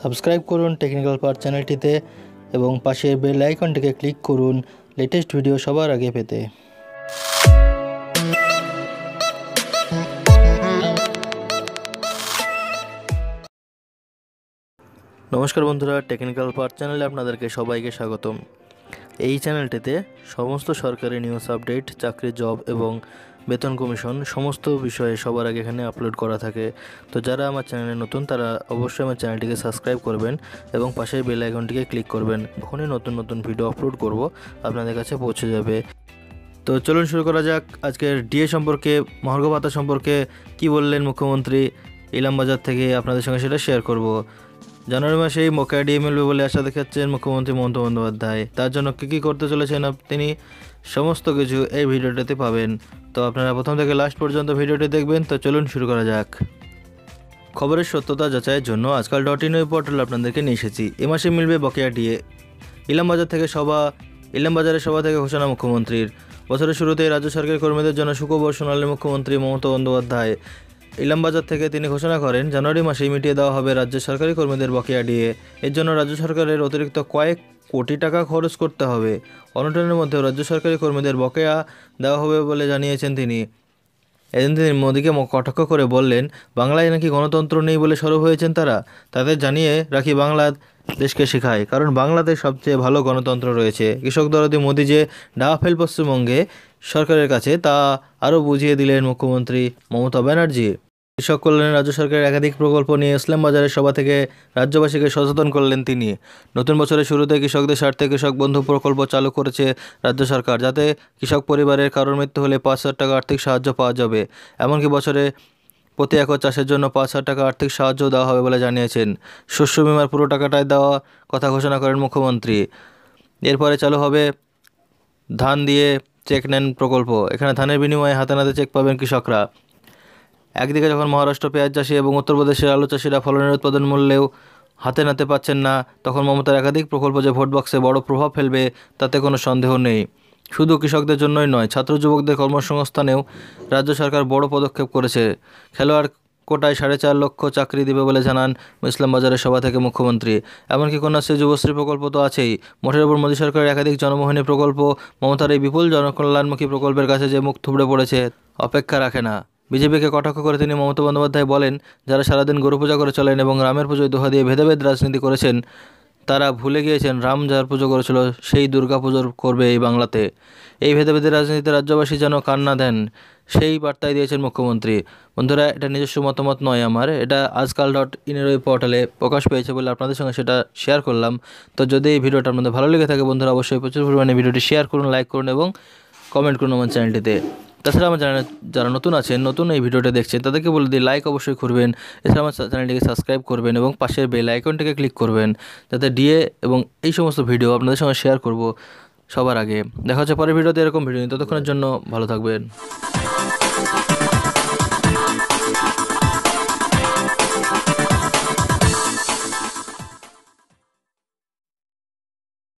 Subscribe করুন technical part চ্যানেলটিতে এবং পাশের বেল আইকনটিকে ক্লিক করুন লেটেস্ট ভিডিও সবার আগে পেতে। নমস্কার বন্ধুরা, টেকনিক্যাল পার্ট চ্যানেলে আপনাদেরকে সবাইকে স্বাগতম। এই চ্যানেলটিতে সমস্ত সরকারি নিউজ আপডেট, চাকরি, জব এবং বেতন কমিশন সমস্ত বিষয়ে সবার আগে এখানে আপলোড করা থাকে। তো যারা আমার চ্যানেলে নতুন, তারা অবশ্যই আমার চ্যানেলটিকে সাবস্ক্রাইব করবেন এবং পাশের বেল আইকনটিকে ক্লিক করবেন। যখনই নতুন নতুন ভিডিও আপলোড করব, আপনাদের কাছে পৌঁছে যাবে। তো চলুন শুরু করা যাক আজকের ডিএ সম্পর্কে, মহার্ঘ ভাতা সম্পর্কে, কি বললেন মুখ্যমন্ত্রী, ইলামবাজার থেকে আপনাদের সঙ্গে সেটা শেয়ার করব। জানুয়ারি মাসেই মোকা ডিএ মিলবে বলে আশা দেখাচ্ছেন মুখ্যমন্ত্রী মমতা বন্দ্যোপাধ্যায়। তার জন্য কী কী করতে চলেছেন তিনি সমস্ত কিছু এই ভিডিওটাতে পাবেন। তো আপনারা প্রথম থেকে লাস্ট পর্যন্ত ভিডিওটি দেখবেন। তো চলুন শুরু করা যাক। খবরের সত্যতা যাচাইয়ের জন্য আজকাল ডট ইন ওই পোর্টাল আপনাদেরকে নিয়ে এসেছি। এ মাসে মিলবে বকেয়া ডিএ ইলামবাজার থেকে সভা ইলামবাজারের সভা থেকে ঘোষণা মুখ্যমন্ত্রীর। বছরের শুরুতেই রাজ্য সরকারের কর্মীদের জন্য সুখবর শোনালেন মুখ্যমন্ত্রী মমতা বন্দ্যোপাধ্যায়। ইলামবাজার থেকে তিনি ঘোষণা করেন, জানুয়ারি মাসেই মিটিয়ে দেওয়া হবে রাজ্য সরকারি কর্মীদের বকেয়া ডিএ এর জন্য রাজ্য সরকারের অতিরিক্ত কয়েক কোটি টাকা খরচ করতে হবে। অনটনের মধ্যেও রাজ্য সরকারি কর্মীদের বকেয়া দেওয়া হবে বলে জানিয়েছেন তিনি। এদিন তিনি মোদীকে কটাক্ষ করে বললেন, বাংলায় নাকি গণতন্ত্র নেই বলে সরব হয়েছেন তারা। তাদের জানিয়ে রাখি বাংলা দেশকে শেখায়। কারণ বাংলাদেশ সবচেয়ে ভালো গণতন্ত্র রয়েছে। কৃষক দরদি মোদী যে ডাওয়া ফেল পশ্চিমবঙ্গে সরকারের কাছে, তা আরও বুঝিয়ে দিলেন মুখ্যমন্ত্রী মমতা ব্যানার্জি। কৃষক কল্যাণে রাজ্য সরকারের একাধিক প্রকল্প নিয়ে ইসলাম বাজারের সভা থেকে রাজ্যবাসীকে সচেতন করলেন তিনি। নতুন বছরের শুরুতে কৃষকদের স্বার্থে কৃষক বন্ধু প্রকল্প চালু করেছে রাজ্য সরকার, যাতে কৃষক পরিবারের কারোর মৃত্যু হলে পাঁচ হাজার টাকা আর্থিক সাহায্য পাওয়া যাবে। এমনকি বছরে প্রতি একর চাষের জন্য পাঁচ হাজার টাকা আর্থিক সাহায্য দেওয়া হবে বলে জানিয়েছেন। শস্য বিমার পুরো টাকাটাই দেওয়া কথা ঘোষণা করেন মুখ্যমন্ত্রী। এরপরে চালু হবে ধান দিয়ে চেক নেন প্রকল্প। এখানে ধানের বিনিময়ে হাতে নাতে চেক পাবেন কৃষকরা। একদিকে যখন মহারাষ্ট্র পেঁয়াজ চাষি এবং উত্তরপ্রদেশের আলু চাষিরা ফলনের উৎপাদন মূল্যেও হাতে নাতে পাচ্ছেন না, তখন মমতার একাধিক প্রকল্প যে ভোট বক্সে বড় প্রভাব ফেলবে, তাতে কোনো সন্দেহ নেই। শুধু কৃষকদের জন্যই নয়, ছাত্র যুবকদের কর্মসংস্থানেও রাজ্য সরকার বড় পদক্ষেপ করেছে। খেলোয়াড় কোটায় সাড়ে চার লক্ষ চাকরি দেবে বলে জানান ইসলামবাজারের সভা থেকে মুখ্যমন্ত্রী। এমনকি কন্যাশ্রী যুবশ্রী প্রকল্প তো আছেই। মোটের উপর মোদী সরকারের একাধিক জনমোহনী প্রকল্প মমতার এই বিপুল জনকল্যাণমুখী প্রকল্পের কাছে যে মুখ থুবড়ে পড়েছে, অপেক্ষা রাখে না। বিজেপিকে কটাক্ষ করে তিনি মমতা বন্দ্যোপাধ্যায় বলেন, যারা সারাদিন গরু পূজা করে চলেন এবং রামের পুজোয় দোহা দিয়ে ভেদাভেদ রাজনীতি করেছেন, তারা ভুলে গিয়েছেন রাম যার পুজো করেছিল, সেই দুর্গা পুজোর করবে এই বাংলাতে। এই ভেদাভেদের রাজনীতিতে রাজ্যবাসী যেন কান্না দেন, সেই বার্তায় দিয়েছেন মুখ্যমন্ত্রী। বন্ধুরা, এটা নিজস্ব মতামত নয় আমার, এটা আজকাল ডট ইনের ওই পোর্টালে প্রকাশ পেয়েছে বলে আপনাদের সঙ্গে সেটা শেয়ার করলাম। তো যদি এই ভিডিওটা আপনাদের ভালো লেগে থাকে বন্ধুরা, অবশ্যই প্রচুর পরিমাণে ভিডিওটি শেয়ার করুন লাইক করুন এবং কমেন্ট করুন আমার চ্যানেলটিতে তাছাড়া আমার চ্যানেল যারা নতুন আছেন, নতুন এই ভিডিওটা দেখছেন, তাদেরকে বলে দিই লাইক অবশ্যই করবেন। এছাড়া আমার চ্যানেলটিকে সাবস্ক্রাইব করবেন এবং পাশের বেল আইকনটিকে ক্লিক করবেন, যাতে ডিএ এবং এই সমস্ত ভিডিও আপনাদের সঙ্গে শেয়ার করব সবার আগে। দেখা হচ্ছে পরের ভিডিওতে, এরকম ভিডিও নিয়ে। ততক্ষণের জন্য ভালো থাকবেন।